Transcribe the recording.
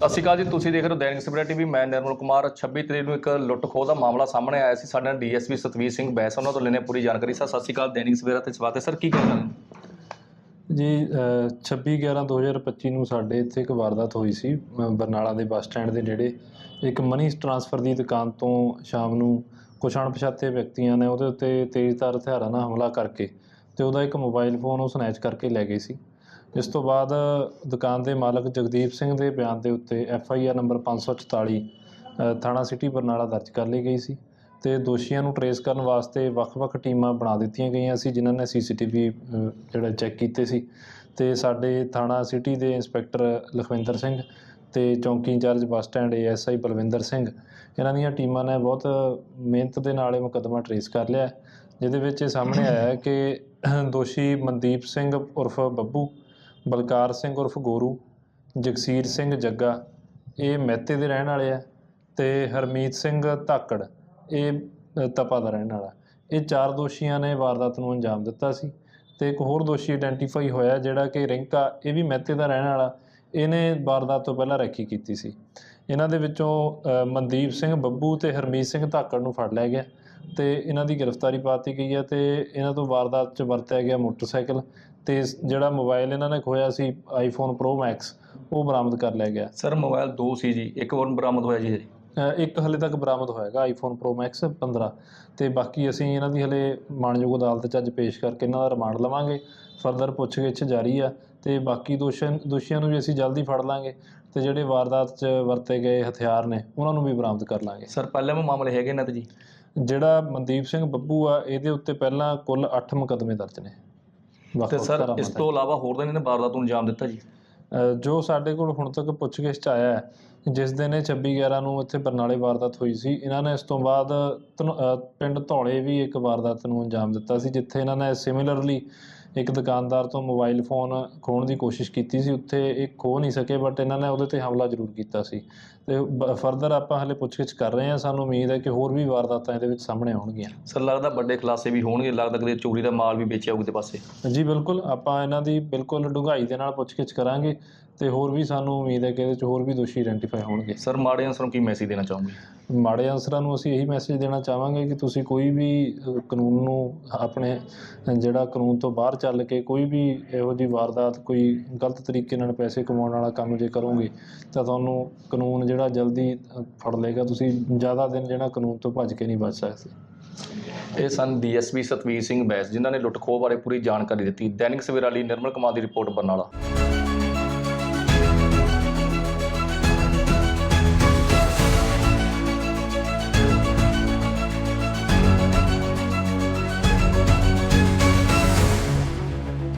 ਸਤਿ ਸ਼੍ਰੀ ਅਕਾਲ ਜੀ, ਤੁਸੀਂ ਦੇਖ ਰਹੇ ਹੋ ਦੈਨਿਕ ਸਵੇਰਾ ਟੀਵੀ, ਮੈਂ ਨਿਰਮਲ ਕੁਮਾਰ। 26 ਤਰੀਕ ਨੂੰ ਇੱਕ ਲੁੱਟ ਦਾ ਮਾਮਲਾ ਸਾਹਮਣੇ ਆਇਆ ਸੀ। ਸਾਡੇ ਨਾਲ ਡੀਐਸਪੀ ਸਤਵੀਰ ਸਿੰਘ ਬੈਸ ਉਹਨਾਂ ਤੋਂ ਲੈਣੇ ਪੂਰੀ ਜਾਣਕਾਰੀ। ਸਰ, ਸਤਿ ਸ਼੍ਰੀ ਅਕਾਲ, ਦੈਨਿਕ ਸਵੇਰਾ ਤੇ ਸਵਾਗਤ ਹੈ। ਸਰ, ਕੀ ਕਹਿਣਾ ਜੀ 26/11/2025 ਨੂੰ ਸਾਡੇ ਇੱਥੇ ਇੱਕ ਵਾਰਦਾਤ ਹੋਈ ਸੀ ਬਰਨਾਲਾ ਦੇ ਬੱਸ ਸਟੈਂਡ ਦੇ ਨੇੜੇ। ਇੱਕ ਮਨੀ ਟ੍ਰਾਂਸਫਰ ਦੀ ਦੁਕਾਨ ਤੋਂ ਸ਼ਾਮ ਨੂੰ ਕੁਛ ਅਣਪਛਾਤੇ ਵਿਅਕਤੀਆਂ ਨੇ ਉਹਦੇ ਉੱਤੇ ਤੇਜ਼ਧਾਰ ਹਥਿਆਰਾਂ ਨਾਲ ਹਮਲਾ ਕਰਕੇ ਤੇ ਉਹਦਾ ਇੱਕ ਮੋਬਾਈਲ ਫੋਨ ਉਹ ਸਨੈਚ ਕਰਕੇ ਲੈ ਗਏ ਸੀ। ਇਸ ਤੋਂ ਬਾਅਦ ਦੁਕਾਨ ਦੇ ਮਾਲਕ ਜਗਦੀਪ ਸਿੰਘ ਦੇ ਬਿਆਨ ਦੇ ਉੱਤੇ ਐਫ ਆਈ ਆਰ ਨੰਬਰ 544 ਅ, ਥਾਣਾ ਸਿਟੀ ਬਰਨਾਲਾ ਦਰਜ ਕਰ ਲਈ ਗਈ ਸੀ ਤੇ ਦੋਸ਼ੀਆਂ ਨੂੰ ਟਰੇਸ ਕਰਨ ਵਾਸਤੇ ਵੱਖ-ਵੱਖ ਟੀਮਾਂ ਬਣਾ ਦਿੱਤੀਆਂ ਗਈਆਂ ਸੀ ਜਿਨ੍ਹਾਂ ਨੇ ਸੀਸੀਟੀਵੀ ਜਿਹੜਾ ਚੈੱਕ ਕੀਤੇ ਸੀ। ਤੇ ਸਾਡੇ ਥਾਣਾ ਸਿਟੀ ਦੇ ਇੰਸਪੈਕਟਰ ਲਖਵਿੰਦਰ ਸਿੰਘ ਤੇ ਚੌਂਕੀ incharge bus stand ASI Balwinder Singh, ਇਹਨਾਂ ਦੀਆਂ ਟੀਮਾਂ ਨੇ ਬਹੁਤ ਮਿਹਨਤ ਦੇ ਨਾਲ ਇਹ ਮੁਕੱਦਮਾ ਟਰੇਸ ਕਰ ਲਿਆ ਜਿਹਦੇ ਵਿੱਚ ਇਹ ਸਾਹਮਣੇ ਆਇਆ ਕਿ ਦੋਸ਼ੀ ਮਨਦੀਪ ਸਿੰਘ ਉਰਫ ਬੱਬੂ, ਬਲਕਾਰ ਸਿੰਘ ਉਰਫ ਗੋਰੂ, ਜਗਸੀਰ ਸਿੰਘ ਜੱਗਾ, ਇਹ ਮਹਿਤੇ ਦੇ ਰਹਿਣ ਵਾਲੇ ਆ ਤੇ ਹਰਮੀਤ ਸਿੰਘ ਧਾਕੜ, ਇਹ ਤਪਾ ਦਾ ਰਹਿਣ ਵਾਲਾ। ਇਹ ਚਾਰ ਦੋਸ਼ੀਆਂ ਨੇ ਵਾਰਦਾਤ ਨੂੰ ਅੰਜਾਮ ਦਿੱਤਾ ਸੀ। ਤੇ ਇੱਕ ਹੋਰ ਦੋਸ਼ੀ ਆਇਡੈਂਟੀਫਾਈ ਹੋਇਆ ਜਿਹੜਾ ਕਿ ਰਿੰਕਾ, ਇਹ ਵੀ ਮਹਿਤੇ ਦਾ ਰਹਿਣ ਵਾਲਾ, ਇਹਨੇ ਵਾਰਦਾਤ ਤੋਂ ਪਹਿਲਾਂ ਰੈਕੀ ਕੀਤੀ ਸੀ। ਇਹਨਾਂ ਦੇ ਵਿੱਚੋਂ ਮਨਦੀਪ ਸਿੰਘ ਬੱਬੂ ਤੇ ਹਰਮੀਤ ਸਿੰਘ ਧਾਕੜ ਨੂੰ ਫੜ ਲਿਆ ਗਿਆ ਤੇ ਇਹਨਾਂ ਦੀ ਗ੍ਰਿਫਤਾਰੀ ਪਾਤੀ ਗਈ ਹੈ ਤੇ ਇਹਨਾਂ ਤੋਂ ਵਾਰਦਾਤ 'ਚ ਵਰਤਿਆ ਗਿਆ ਮੋਟਰਸਾਈਕਲ ਤੇ ਜਿਹੜਾ ਮੋਬਾਈਲ ਇਹਨਾਂ ਨੇ ਖੋਇਆ ਸੀ ਆਈਫੋਨ ਪ੍ਰੋ ਮੈਕਸ ਉਹ ਬਰਾਮਦ ਕਰ ਲਿਆ ਗਿਆ। ਸਰ, ਮੋਬਾਈਲ ਦੋ ਸੀ ਜੀ, ਇੱਕ ਹੋਰ ਬਰਾਮਦ ਹੋਇਆ ਜੀ ਇੱਕ ਹਲੇ ਤੱਕ ਬਰਾਮਦ ਹੋਏਗਾ ਆਈਫੋਨ ਪ੍ਰੋ ਮੈਕਸ 15 ਤੇ ਬਾਕੀ ਅਸੀਂ ਇਹਨਾਂ ਦੀ ਹਲੇ ਮਾਣਯੋਗ ਅਦਾਲਤ 'ਚ ਅੱਜ ਪੇਸ਼ ਕਰਕੇ ਇਹਨਾਂ ਦਾ ਰਿਮਾਂਡ ਲਵਾਂਗੇ। ਫਰਦਰ ਪੁੱਛਗਿੱਛ ਜਾਰੀ ਆ ਤੇ ਬਾਕੀ ਦੋਸ਼ੀਆਂ ਦੋਸ਼ੀਆਂ ਨੂੰ ਵੀ ਅਸੀਂ ਜਲਦੀ ਫੜ ਲਾਂਗੇ ਤੇ ਜਿਹੜੇ ਵਾਰਦਾਤ 'ਚ ਵਰਤੇ ਗਏ ਹਥਿਆਰ ਨੇ ਉਹਨਾਂ ਨੂੰ ਵੀ ਬਰਾਮਦ ਕਰ ਲਾਂਗੇ। ਸਰ ਪਹਿਲੇ ਮਾਮਲੇ ਹੈਗੇ ਤੇ ਜੀ? ਜਿਹੜਾ ਮਨਦੀਪ ਸਿੰਘ ਬੱਬੂ ਆ ਇਹਦੇ ਉੱਤੇ ਪਹਿਲਾਂ ਕੁੱਲ 8 ਮੁਕੱਦਮੇ ਦਰਜ ਨੇ। ਤੇ ਸਰ ਇਸ। ਤੋਂ ਇਲਾਵਾ ਹੋਰ ਤਾਂ ਇਹਨਾਂ ਨੇ ਵਾਰਦਾਤ ਨੂੰ ਅੰਜਾਮ ਦਿੱਤਾ ਜੀ? ਜੋ ਸਾਡੇ ਕੋਲ ਹੁਣ ਤੱਕ ਪੁੱਛਗਿੱਛ 'ਚ ਆਇਆ ਹੈ, ਜਿਸ ਦਿਨ ਇਹ 26 11 ਨੂੰ ਇੱਥੇ ਬਰਨਾਲੇ ਵਾਰਦਾਤ ਹੋਈ ਸੀ, ਇਹਨਾਂ ਨੇ ਇਸ ਤੋਂ ਬਾਅਦ ਧਨੌ- ਪਿੰਡ ਧੌਲੇ ਵੀ ਇੱਕ ਵਾਰਦਾਤ ਨੂੰ ਅੰਜਾਮ ਦਿੱਤਾ ਸੀ, ਜਿੱਥੇ ਇਹਨਾਂ ਨੇ ਸਿਮਿਲਰਲੀ ਇੱਕ ਦੁਕਾਨਦਾਰ ਤੋਂ ਮੋਬਾਈਲ ਫੋਨ ਖੋਹਣ ਦੀ ਕੋਸ਼ਿਸ਼ ਕੀਤੀ ਸੀ ਉੱਥੇ ਇਹ ਖੋਹ ਨਹੀਂ ਸਕੇ ਬਟ ਇਹਨਾਂ ਨੇ ਉਹਦੇ ਤੇ ਹਮਲਾ ਜ਼ਰੂਰ ਕੀਤਾ ਸੀ। ਤੇ ਫਰਦਰ ਆਪਾਂ ਹਲੇ ਪੁੱਛਗਿੱਛ ਕਰ ਰਹੇ ਹਾਂ ਸਾਨੂੰ ਉਮੀਦ ਹੈ ਕਿ ਹੋਰ ਵੀ ਵਾਰਦਾਤਾਂ ਇਹਦੇ ਵਿੱਚ ਸਾਹਮਣੇ ਆਉਣਗੀਆਂ। ਸਰ ਲੱਗਦਾ ਵੱਡੇ ਖਲਾਸੇ ਵੀ ਹੋਣਗੇ ਲੱਗਦਾ ਕਿ ਚੋਰੀ ਦਾ ਮਾਲ ਵੀ ਵੇਚਿਆ ਹੋਊ ਤੇ ਪਾਸੇ। ਜੀ ਬਿਲਕੁਲ। ਆਪਾਂ ਇਹਨਾਂ ਦੀ ਬਿਲਕੁਲ ਡੂੰਘਾਈ ਦੇ ਨਾਲ ਪੁੱਛਗਿੱਛ ਕਰਾਂਗੇ। ਤੇ ਹੋਰ ਵੀ ਸਾਨੂੰ ਉਮੀਦ ਹੈ ਕਿ ਇਹਦੇ 'ਚ ਹੋਰ ਵੀ ਦੋਸ਼ੀ ਆਇਡੈਂਟੀਫਾਈ ਹੋਣਗੇ। ਸਰ ਮਾੜੇ ਅਨਸਰ ਨੂੰ ਕੀ ਮੈਸੇਜ ਦੇਣਾ ਚਾਹੋਗੇ? ਮਾੜੇ ਅਨਸਰਾਂ ਨੂੰ ਅਸੀਂ ਇਹੀ ਮੈਸੇਜ ਦੇਣਾ ਚਾਹਾਂਗੇ ਕਿ ਤੁਸੀਂ ਕੋਈ ਵੀ ਕਾਨੂੰਨ ਨੂੰ ਆਪਣੇ ਜਿਹੜਾ ਕਾਨੂੰਨ ਤੋਂ ਬਾਹਰ ਚੱਲ ਕੇ ਕੋਈ ਵੀ ਇਹੋ ਜਿਹੀ ਵਾਰਦਾਤ ਕੋਈ ਗਲਤ ਤਰੀਕੇ ਨਾਲ ਪੈਸੇ ਕਮਾਉਣ ਵਾਲਾ ਕੰਮ ਜੇ ਕਰੋਗੇ ਤਾਂ ਤੁਹਾਨੂੰ ਕਾਨੂੰਨ ਜਿਹੜਾ ਜਲਦੀ ਫੜ ਲਏਗਾ। ਤੁਸੀਂ ਜ਼ਿਆਦਾ ਦਿਨ ਜਿਹੜਾ ਕਾਨੂੰਨ ਤੋਂ ਭੱਜ ਕੇ ਨਹੀਂ ਬਚ ਸਕਦੇ। ਇਹ ਸਨ ਡੀਐਸਪੀ ਸਤਵੀਰ ਸਿੰਘ ਬੈਸ ਜਿਨ੍ਹਾਂ ਨੇ ਲੁੱਟ ਖੋਹ ਬਾਰੇ ਪੂਰੀ ਜਾਣਕਾਰੀ ਦਿੱਤੀ। ਦੈਨਿਕ ਸਵੇਰਾ ਲਈ ਨਿਰਮਲ ਕੁਮਾਰ ਦੀ ਰਿਪੋਰਟ ਬਰਨਾਲਾ।